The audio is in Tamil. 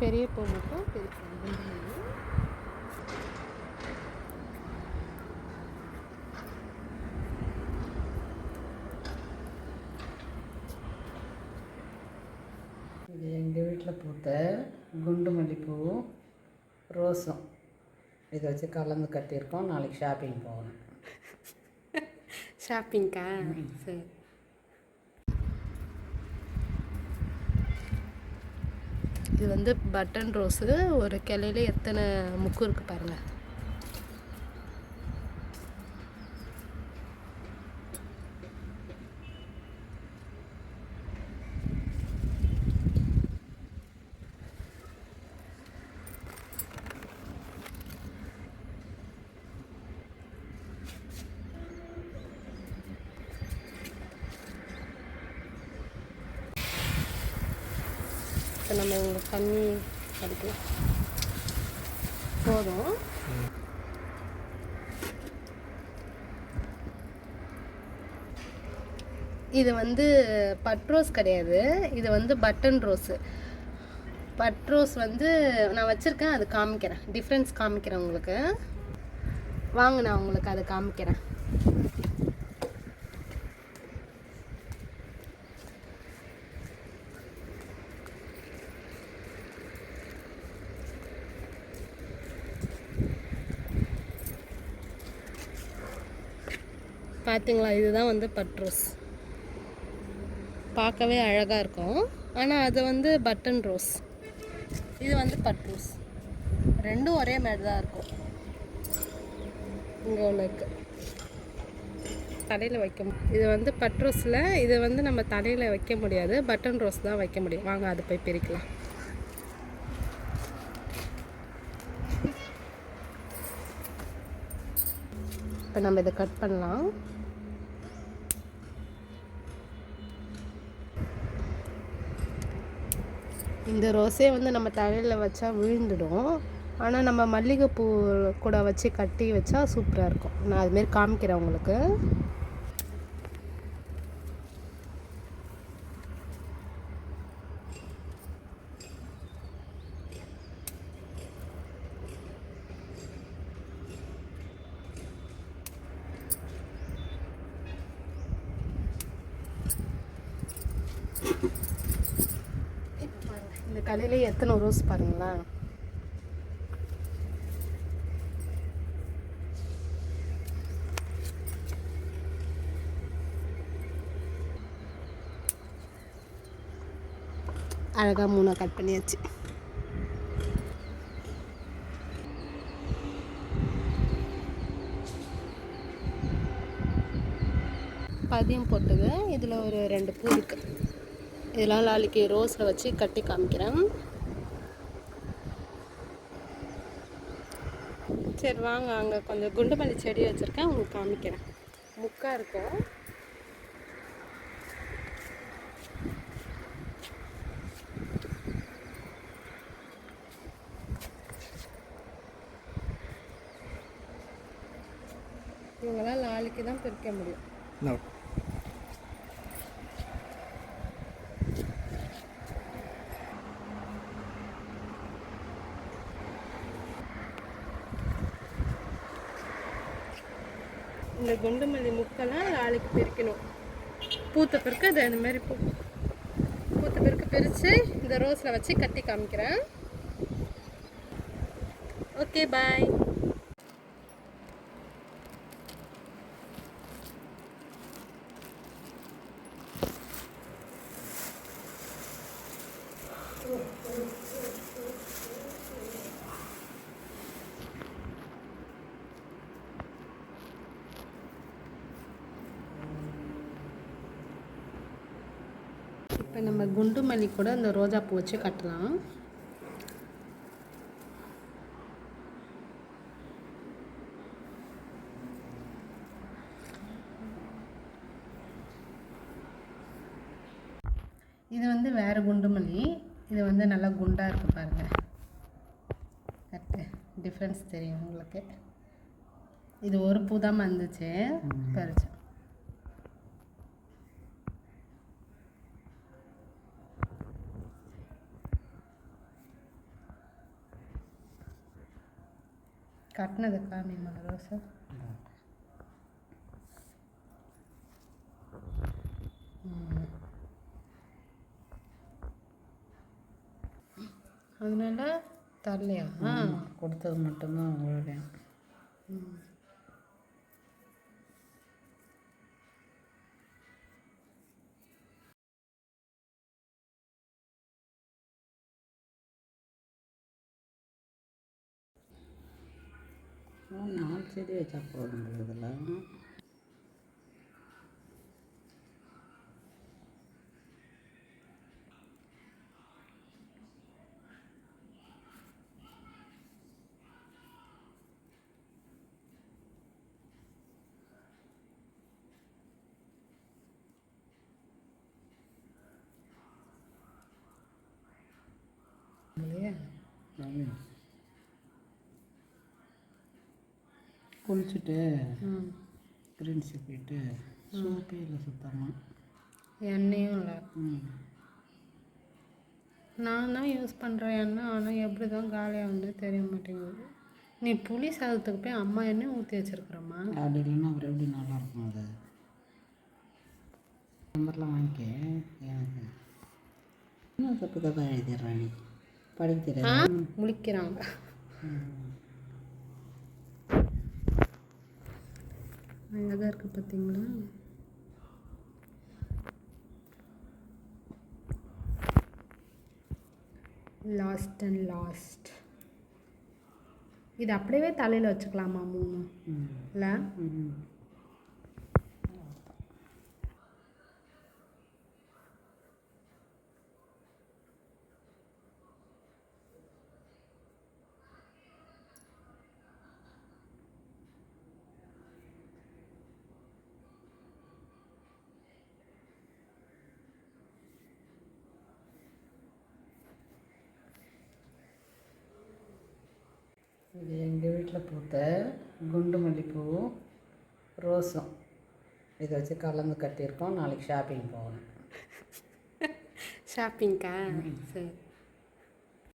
பெரிய பூ மட்டும் மல்லி இது எங்கள் வீட்டில் பூத்த குண்டு மல்லிப்பூ ரோஸும். இதை வச்சு கலந்து கட்டியிருக்கோம். நாளைக்கு ஷாப்பிங் போகணும். ஷாப்பிங்க்கா சரி. இது வந்து பட்டன் ரோஸு. ஒரு கிளையில எத்தனை முக்கு இருக்கு பாருங்க. இப்போ நம்ம இங்கே தண்ணி அடிக்கலாம். போதும். இது வந்து பட் ரோஸ் கிடையாது. இது வந்து பட்டன் ரோஸு. பட் ரோஸ் வந்து நான் வச்சுருக்கேன் அது காமிக்கிறேன். டிஃப்ரென்ஸ் காமிக்கிறேன் உங்களுக்கு. வாங்க நான் உங்களுக்கு அதை காமிக்கிறேன். பார்த்தீங்களா இதுதான் வந்து பட் ரோஸ் பார்க்கவே அழகாக இருக்கும். ஆனால் அது வந்து பட்டன் ரோஸ் இது வந்து பட் ரோஸ் ரெண்டும் ஒரே மாதிரி தான் இருக்கும். இங்கே ஒன்று இருக்குது தலையில் வைக்க இது வந்து பட் ரோஸில் இது வந்து நம்ம தலையில் வைக்க முடியாது. பட்டன் ரோஸ் தான் வைக்க முடியும். வாங்க அது போய் பிரிக்கலாம். இப்போ நம்ம இதை கட் பண்ணலாம். இந்த ரோஸே வந்து நம்ம தலையில் வச்சா விழுந்துடும். ஆனால் நம்ம மல்லிகைப்பூ கூட வச்சு கட்டி வச்சா சூப்பராக இருக்கும். நான் அதுமாரி காமிக்கிறேன் உங்களுக்கு. இந்த கடையில் எத்தனை ரோஸ் பாருங்களா அழகாக மூணாக கட் பண்ணியாச்சு. பதியம் போட்டது. இதில் ஒரு ரெண்டு பூ இருக்குது இதெல்லாம் நாளைக்கு ரோஸில் வச்சு கட்டி காமிக்கிறேன். சரி வாங்க அங்கே கொஞ்சம் குண்டுமல்லி செடி வச்சுருக்கேன் உங்களுக்கு காமிக்கிறேன். முக்கா இருக்கும் இவங்களாம் நாளைக்கு தான் பிரிக்க முடியும். இந்த இந்த குண்டுமல்லி முக்கெல்லாம் நாளைக்கு பிரிக்கணும். பூத்த பிறகு அது இந்த மாதிரி பூ பூத்த பிறகு பிரித்து இந்த ரோஸில் வச்சு கட்டி காமிக்கிறேன். ஓகே பாய் இப்போ நம்ம குண்டு மல்லி கூட இந்த ரோஜா பூ வச்சு கட்டலாம். இது வந்து வேறு குண்டு மல்லி. இது வந்து நல்லா குண்டாக இருக்கு பாருங்க. கரெக்டு டிஃப்ரென்ஸ் தெரியும் உங்களுக்கு. இது ஒரு பூ தான் வந்துச்சு பறிச்சேன் கட்டினது காமிமா ரோஸு அதனால தரலையா கொடுத்தது மட்டும்தான் உங்களுடைய நாலு செடி வச்சா போதும் இதெல்லாம் குளிச்சுட்டு கிரீன்ஸி போயிட்டு சோப்பே இல்லை சுத்தமாக எண்ணெயும் இல்லை. நான் தான் யூஸ் பண்ணுறேன் எண்ணெய் ஆனால் எப்படி தான் காலியாக வந்து தெரிய மாட்டேங்குது. நீ புளி சாதத்துக்கு போய் அம்மா எண்ணெய் ஊற்றி வச்சிருக்கிறம்மா. அப்படி இல்லைன்னா அப்புறம் எப்படி நல்லா இருக்கும் அது? நம்பர்லாம் வாங்கிக்க எனக்கு. என்ன தப்பு தப்பாக எழுதிடுறா நீ. படிக்க ஆ? அழகாக இருக்குது பார்த்தீங்களா லாஸ்ட் அண்ட் லாஸ்ட் இது அப்படியே தலையில் வச்சுக்கலாமா மூணு? இல்லை? இது எங்கள் வீட்டில் பூத்த குண்டு மல்லிப்பூவும் ரோஸும். இதை வச்சு கலந்து கட்டியிருக்கோம். நாளைக்கு ஷாப்பிங் போகணும். ஷாப்பிங்க்கா சரி.